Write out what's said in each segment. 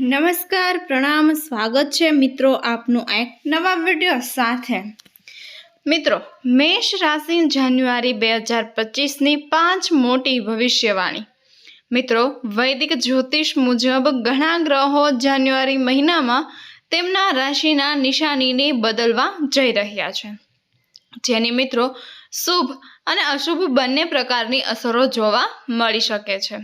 નમસ્કાર, પ્રણામ, સ્વાગત છે મિત્રો આપનું એક નવા વીડિયો સાથે. મિત્રો, મેષ રાશિ જાન્યુઆરી બે હજાર પચીસની પાંચ મોટી ભવિષ્યવાણી. મિત્રો, વૈદિક જ્યોતિષ મુજબ ઘણા ગ્રહો જાન્યુઆરી મહિનામાં તેમના રાશિના નિશાનીને બદલવા જઈ રહ્યા છે. જેની મિત્રો શુભ અને અશુભ બંને પ્રકારની અસરો જોવા મળી શકે છે.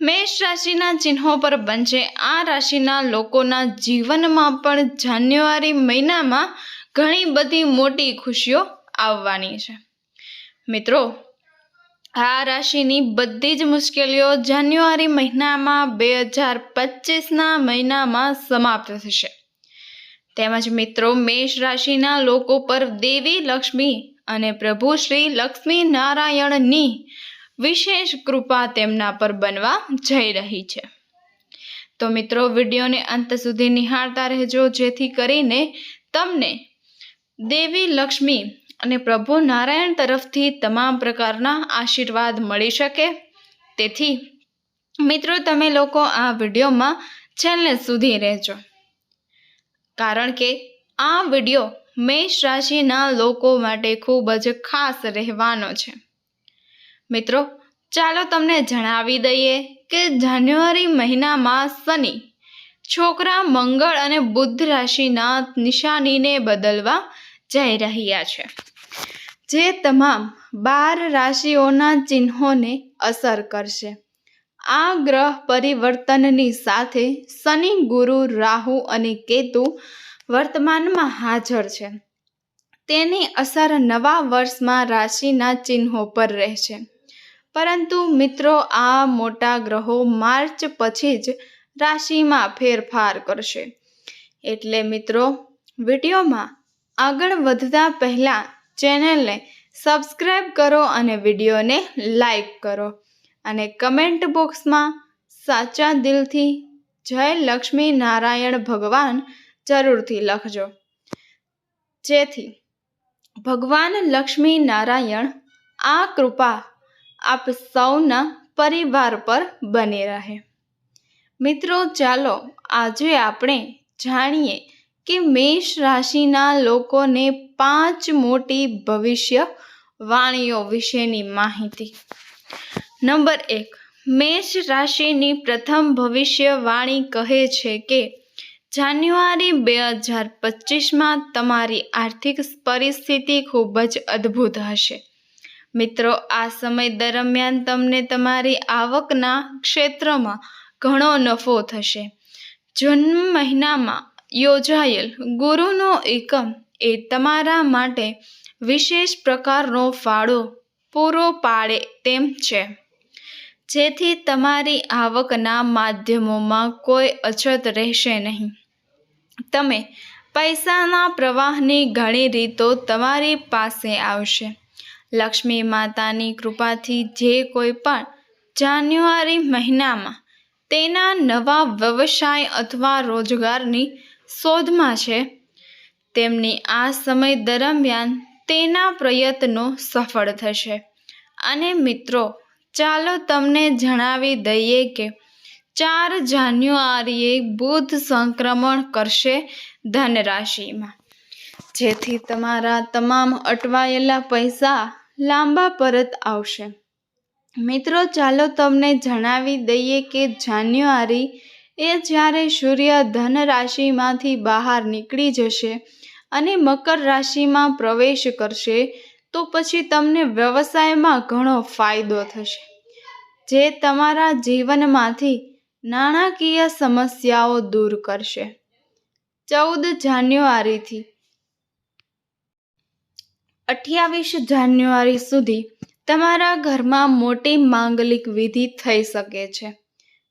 મેષ રાશિના ચિહ્નો પર બનશે. આ રાશિના લોકોના જીવનમાં પણ જાન્યુઆરી મહિનામાં ઘણી બધી મોટી ખુશીઓ આવવાની છે. મિત્રો, આ રાશિની બધી જ મુશ્કેલીઓ જાન્યુઆરી મહિનામાં બે હજાર પચીસના મહિનામાં સમાપ્ત થશે. તેમજ મિત્રો, મેષ રાશિના લોકો પર દેવી લક્ષ્મી અને પ્રભુ શ્રી લક્ષ્મી નારાયણની વિશેષ કૃપા તેમના પર બનવા જઈ રહી છે. તો મિત્રો, વિડીયોને અંત સુધી નિહાળતા રહેજો, જેથી કરીને તમને દેવી, લક્ષ્મી અને પ્રભુ નારાયણ તરફથી તમામ પ્રકારના આશીર્વાદ મળી શકે. તેથી, મિત્રો, તમે લોકો આ વિડીયોમાં છેલ્લે સુધી રહેજો. કારણ કે આ વીડિયો મેષ રાશિના લોકો માટે ખૂબ જ ખાસ રહેવાનો છે. મિત્રો, ચાલો તમને જણાવી દઈએ કે જાન્યુઆરી મહિનામાં શનિ, છોકરા મંગળ અને બુદ્ધ રાશિના નિશાનીને બદલવા જઈ રહ્યા છે, જે તમામ બાર રાશિઓના ચિહ્નોને અસર કરશે. આ ગ્રહ પરિવર્તનની સાથે શનિ, ગુરુ, રાહુ અને કેતુ વર્તમાનમાં હાજર છે. તેની અસર નવા વર્ષમાં રાશિના ચિહ્નો પર રહેશે. પરંતુ મિત્રો, આ મોટા ગ્રહો માર્ચ પછી જ રાશિમાં ફેરફાર કરશે. એટલે મિત્રો, વિડીયોમાં આગળ વધતા પહેલાં ચેનલને સબસ્ક્રાઈબ કરો અને વિડીયોને લાઈક કરો. અને કમેન્ટ બોક્સમાં સાચા દિલથી જય લક્ષ્મી નારાયણ ભગવાન જરૂરથી લખજો. જેથી ભગવાન લક્ષ્મી નારાયણ આ કૃપા આપ સૌના પરિવાર પર બની રહે. મિત્રો, ચાલો આજે આપણે જાણીએ કે મેષ રાશિના લોકોને પાંચ મોટી ભવિષ્ય વાણીઓ વિશેની માહિતી. નંબર એક, મેષ રાશિની પ્રથમ ભવિષ્યવાણી કહે છે કે, જાન્યુઆરી બે હજાર પચીસમાં તમારી આર્થિક પરિસ્થિતિ ખૂબ જ અદ્ભુત હશે. મિત્રો, આ સમય દરમિયાન તમને તમારી આવકના ક્ષેત્રમાં ઘણો નફો થશે. જન્મ મહિનામાં યોજાયેલ ગુરુનો એકમ એ તમારા માટે વિશેષ પ્રકારનો ફાળો પૂરો પાડે તેમ છે. જેથી તમારી આવકના માધ્યમોમાં કોઈ અછત રહેશે નહીં. તમે પૈસાના પ્રવાહની ઘણી રીતો તમારી પાસે આવશે. લક્ષ્મી માતાની કૃપાથી જે કોઈ પણ જાન્યુઆરી મહિનામાં તેના નવા વ્યવસાય અથવા રોજગારની શોધમાં છે, તેમની આ સમય દરમિયાન તેના પ્રયત્નો સફળ થશે. અને મિત્રો, ચાલો તમને જણાવી દઈએ કે ચાર જાન્યુઆરીએ બુધ સંક્રમણ કરશે ધનરાશિમાં. જેથી તમારા તમામ અટવાયેલા પૈસા લાંબા પરત આવશે. મિત્રો, ચાલો તમને જણાવી દઈએ કે જાન્યુઆરી એ જ્યારે સૂર્ય ધન રાશિમાંથી બહાર નીકળી જશે અને મકર રાશિમાં પ્રવેશ કરશે, તો પછી તમને વ્યવસાયમાં ઘણો ફાયદો થશે. જે તમારા જીવનમાંથી નાણાકીય સમસ્યાઓ દૂર કરશે. ચૌદ જાન્યુઆરીથી અઠ્યાવીસ જાન્યુઆરી સુધી તમારા ઘરમાં મોટી માંગલિક વિધિ થઈ શકે છે.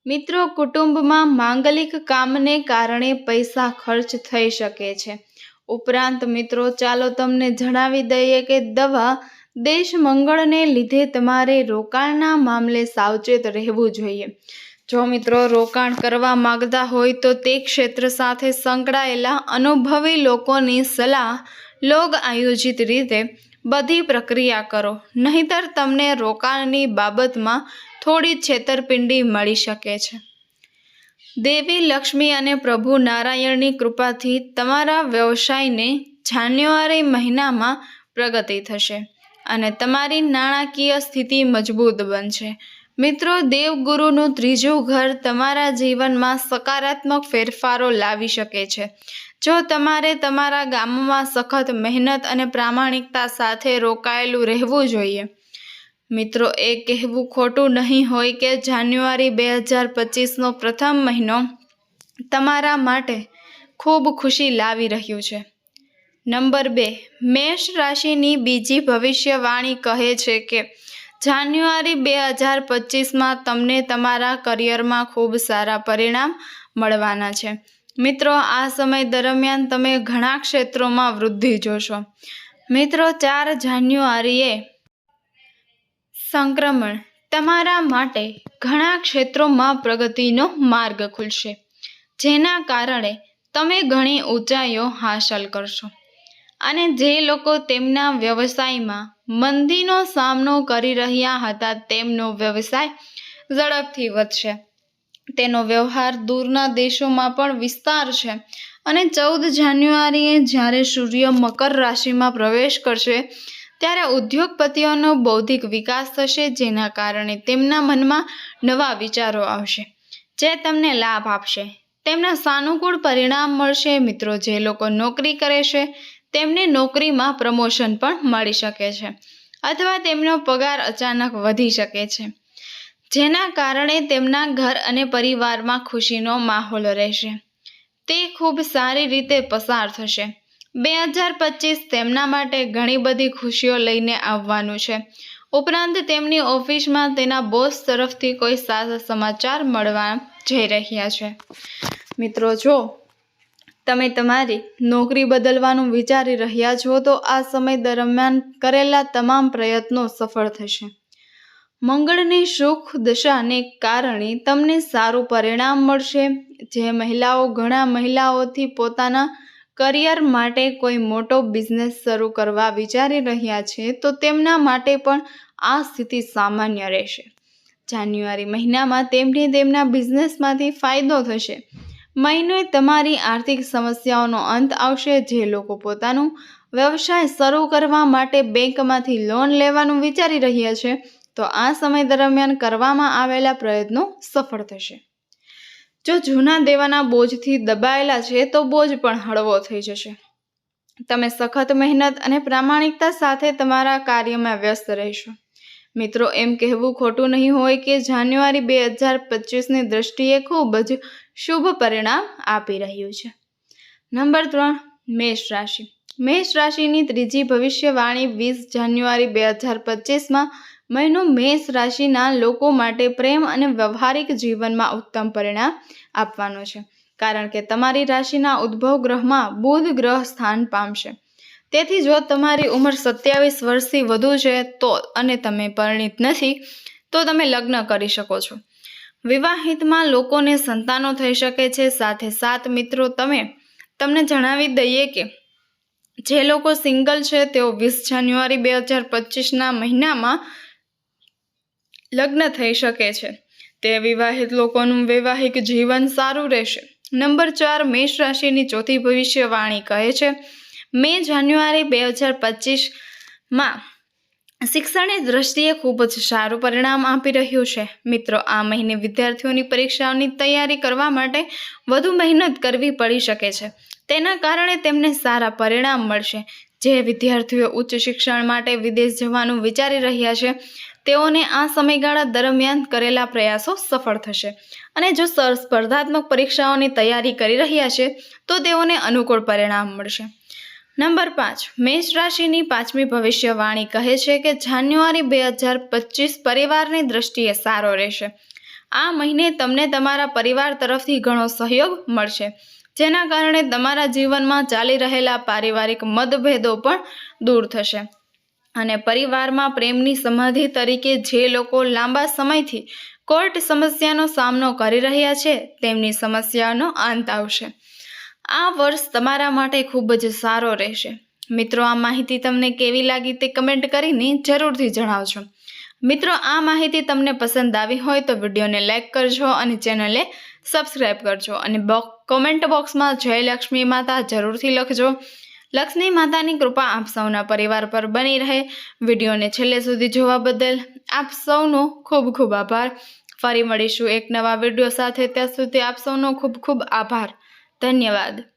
મિત્રો, કુટુંબમાં માંગલિક કામને કારણે પૈસા ખર્ચ થઈ શકે છે. ઉપરાંત, મિત્રો, ચાલો તમને જણાવી દઈએ કે દવા દેશ મંગળને લીધે તમારે રોકાણના મામલે સાવચેત રહેવું જોઈએ. જો મિત્રો રોકાણ કરવા માગતા હોય તો તે ક્ષેત્ર સાથે સંકળાયેલા અનુભવી લોકોની સલાહ લોગ આયોજિત રીતે બધી પ્રક્રિયા કરો. નહીતર તમને રોકાણની બાબતમાં થોડી છેતરપિંડી મળી શકે છે. દેવી લક્ષ્મી અને પ્રભુ નારાયણની કૃપાથી તમારા વ્યવસાયને જાન્યુઆરી મહિનામાં પ્રગતિ થશે અને તમારી નાણાકીય સ્થિતિ મજબૂત બનશે. મિત્રો, દેવગુરુનું ત્રીજું ઘર તમારા જીવનમાં સકારાત્મક ફેરફારો લાવી શકે છે. જો તમારે તમારા ગામમાં સખત મહેનત અને પ્રામાણિકતા સાથે રોકાયેલું રહેવું જોઈએ. મિત્રો, એ કહેવું ખોટું નહીં હોય કે જાન્યુઆરી બે હજાર પચીસનો પ્રથમ મહિનો તમારા માટે ખૂબ ખુશી લાવી રહ્યું છે. નંબર બે, મેષ રાશિની બીજી ભવિષ્યવાણી કહે છે કે, જાન્યુઆરી બે હજાર પચીસમાં તમને તમારા કરિયરમાં ખૂબ સારા પરિણામ મળવાના છે. મિત્રો, આ સમય દરમિયાન તમે ઘણા ક્ષેત્રોમાં વૃદ્ધિ જોશો. મિત્રો, ચાર જાન્યુઆરીએ સંક્રમણ તમારા માટે ઘણા ક્ષેત્રોમાં પ્રગતિનો માર્ગ ખુલશે, જેના કારણે તમે ઘણી ઊંચાઈઓ હાંસલ કરશો. અને જે લોકો તેમના વ્યવસાયમાં મંદીનો સામનો કરી રહ્યા હતા, તેમનો વ્યવસાય ઝડપથી વધશે. તેનો વ્યવહાર દૂરના દેશોમાં પણ વિસ્તાર છે અને ચૌદ જાન્યુઆરીએ જ્યારે સૂર્ય મકર રાશિમાં પ્રવેશ કરશે, ત્યારે ઉદ્યોગપતિઓનો બૌદ્ધિક વિકાસ થશે, જેના કારણે તેમના મનમાં નવા વિચારો આવશે, જે તમને લાભ આપશે. તેમના સાનુકૂળ પરિણામ મળશે, મિત્રો, જે લોકો નોકરી કરે છે, તેમને નોકરીમાં પ્રમોશન પણ મળી શકે છે, અથવા તેમનો પગાર અચાનક વધી શકે છે. જેના કારણે તેમના ઘર અને પરિવારમાં ખુશીનો માહોલ રહેશે. તે ખૂબ સારી રીતે પસાર થશે. બે હજાર પચીસ તેમના માટે ઘણી બધી ખુશીઓ લઈને આવવાનું છે. ઉપરાંત તેમની ઓફિસમાં તેના બોસ તરફથી કોઈ સારા સમાચાર મળવા જઈ રહ્યા છે. મિત્રો, જો તમે તમારી નોકરી બદલવાનું વિચારી રહ્યા છો, તો આ સમય દરમિયાન કરેલા તમામ પ્રયત્નો સફળ થશે. મંગળની સુખ, દશાને કારણે તમને સારું પરિણામ મળશે. જે મહિલાઓ ઘણા મહિલાઓથી પોતાના કરિયર માટે કોઈ મોટો બિઝનેસ શરૂ કરવા વિચારી રહ્યા છે, તો તેમના માટે પણ આ સ્થિતિ સામાન્ય રહેશે. જાન્યુઆરી મહિનામાં તેમને તેમના બિઝનેસમાંથી ફાયદો થશે. મહિને તમારી આર્થિક સમસ્યાઓનો અંત આવશે, જે લોકો પોતાનું વ્યવસાય શરૂ કરવા માટે બેંકમાંથી લોન લેવાનું વિચારી રહ્યા છે. તો આ સમય દરમિયાન કરવામાં આવેલા પ્રયત્નો સફળ થશે. જો જૂના દેવાના બોજથી દબાયેલા છે, તો બોજ પણ હળવો થઈ જશે. તમે સખત મહેનત અને પ્રામાણિકતા સાથે તમારા કાર્યમાં વ્યસ્ત રહેશો. મિત્રો, એમ કહેવું ખોટું નહીં હોય કે જાન્યુઆરી બે હજાર પચીસની દ્રષ્ટિએ ખૂબ જ શુભ પરિણામ આપી રહ્યું છે. નંબર ત્રણ, મેષ રાશિ. મેષ રાશિની ત્રીજી ભવિષ્યવાણી વીસ જાન્યુઆરી બે હજાર પચીસમાં મહિનો મેષ રાશિના લોકો માટે પ્રેમ અને વ્યવહારિક જીવનમાં ઉત્તમ પરિણામ આપવાનો છે. કારણ કે તમારી રાશિના ઉદ્ભવ ગ્રહમાં બુધ ગ્રહ સ્થાન પામશે. તેથી જો તમારી ઉંમર સત્યાવીસ વર્ષથી વધુ છે તો અને તમે પરિણિત નથી, તો તમે લગ્ન કરી શકો છો. વિવાહિતમાં લોકોને સંતાનો થઈ શકે છે. સાથે સાત મિત્રો તમે, તમને જણાવી દઈએ કે જે લોકો સિંગલ છે તેઓ વીસ જાન્યુઆરી બે હજાર પચીસના મહિનામાં લગ્ન થઈ શકે છે. તે વિવાહિત લોકોનું વૈવાહિક જીવન સારું રહેશે. નંબર ચાર મેષ રાશિની ચોથી ભવિષ્યવાણી કહે છે, મે જાન્યુઆરી બે હજાર પચીસમાં શિક્ષણની દ્રષ્ટિએ ખૂબ જ સારું પરિણામ આપી રહ્યું છે. મિત્રો, આ મહિને વિદ્યાર્થીઓની પરીક્ષાઓની તૈયારી કરવા માટે વધુ મહેનત કરવી પડી શકે છે. તેના કારણે તેમને સારા પરિણામ મળશે. જે વિદ્યાર્થીઓ ઉચ્ચ શિક્ષણ માટે વિદેશ જવાનું વિચારી રહ્યા છે તેઓને આ સમયગાળા દરમિયાન કરેલા પ્રયાસો સફળ થશે. અને જો સર સ્પર્ધાત્મક પરીક્ષાઓની તૈયારી કરી રહ્યા છે, તો તેઓને અનુકૂળ પરિણામ મળશે. નંબર પાંચ. મેષ રાશિની પાંચમી ભવિષ્યવાણી કહે છે કે જાન્યુઆરી બે હજાર પચીસ પરિવારની દ્રષ્ટિએ સારો રહેશે. આ મહિને તમને તમારા પરિવાર તરફથી ઘણો સહયોગ મળશે, જેના કારણે તમારા જીવનમાં ચાલી રહેલા પારિવારિક મતભેદો પણ દૂર થશે. અને પરિવારમાં પ્રેમની સમાધિ તરીકે જે લોકો લાંબા સમયથી કોર્ટ સમસ્યાનો સામનો કરી રહ્યા છે, તેમની સમસ્યાનો અંત આવશે. આ વર્ષ તમારા માટે ખૂબ જ સારો રહેશે. મિત્રો, આ માહિતી તમને કેવી લાગી તે કમેન્ટ કરીને જરૂરથી જણાવજો. મિત્રો, આ માહિતી તમને પસંદ આવી હોય તો વિડીયોને લાઇક કરજો અને ચેનલે સબસ્ક્રાઈબ કરજો અને કોમેન્ટ બોક્સમાં જય લક્ષ્મી માતા જરૂરથી લખજો. લક્ષ્મી માતાની કૃપા આપ સૌના પરિવાર પર બની રહે. વિડીયોને છેલ્લે સુધી જોવા બદલ આપ સૌનો ખૂબ ખૂબ આભાર. ફરી મળીશું એક નવા વીડિયો સાથે. ત્યાં સુધી આપ સૌનો ખૂબ ખૂબ આભાર. ધન્યવાદ.